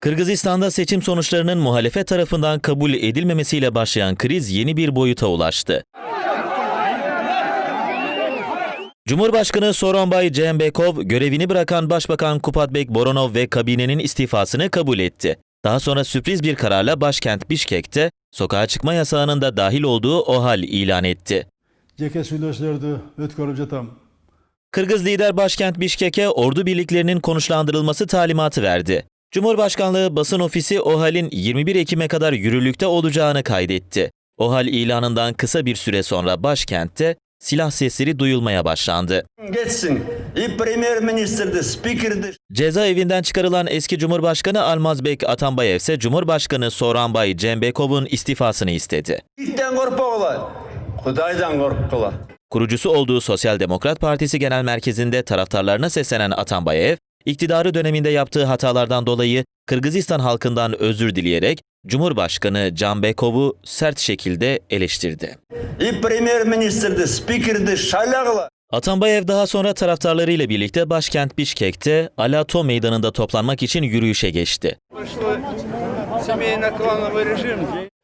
Kırgızistan'da seçim sonuçlarının muhalefet tarafından kabul edilmemesiyle başlayan kriz yeni bir boyuta ulaştı. Cumhurbaşkanı Soronbay Cembekov görevini bırakan Başbakan Kupatbek Boronov ve kabinenin istifasını kabul etti. Daha sonra sürpriz bir kararla başkent Bişkek'te sokağa çıkma yasağının da dahil olduğu OHAL ilan etti. Cekesülöşlerdi ötkörübce tam. Kırgız lider başkent Bişkek'e ordu birliklerinin konuşlandırılması talimatı verdi. Cumhurbaşkanlığı basın ofisi OHAL'in 21 Ekim'e kadar yürürlükte olacağını kaydetti. OHAL ilanından kısa bir süre sonra başkentte silah sesleri duyulmaya başlandı. Geçsin. Premier ministerdir, speakerdir. Cezaevinden çıkarılan eski Cumhurbaşkanı Almazbek Atambayev ise Cumhurbaşkanı Soranbay Cembekov'un istifasını istedi. İlkten korpa ola, kudaydan korktular. Kurucusu olduğu Sosyal Demokrat Partisi Genel Merkezi'nde taraftarlarına seslenen Atambayev, iktidarı döneminde yaptığı hatalardan dolayı Kırgızistan halkından özür dileyerek Cumhurbaşkanı Canbekov'u sert şekilde eleştirdi. Atambayev daha sonra taraftarlarıyla birlikte başkent Bişkek'te Alato Meydanı'nda toplanmak için yürüyüşe geçti.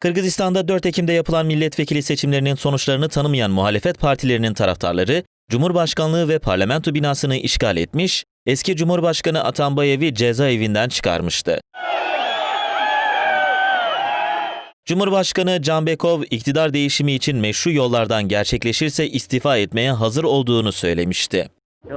Kırgızistan'da 4 Ekim'de yapılan milletvekili seçimlerinin sonuçlarını tanımayan muhalefet partilerinin taraftarları, Cumhurbaşkanlığı ve parlamento binasını işgal etmiş, eski Cumhurbaşkanı Atambayev'i cezaevinden çıkarmıştı. Cumhurbaşkanı Canbekov iktidar değişimi için meşru yollardan gerçekleşirse istifa etmeye hazır olduğunu söylemişti. Ya,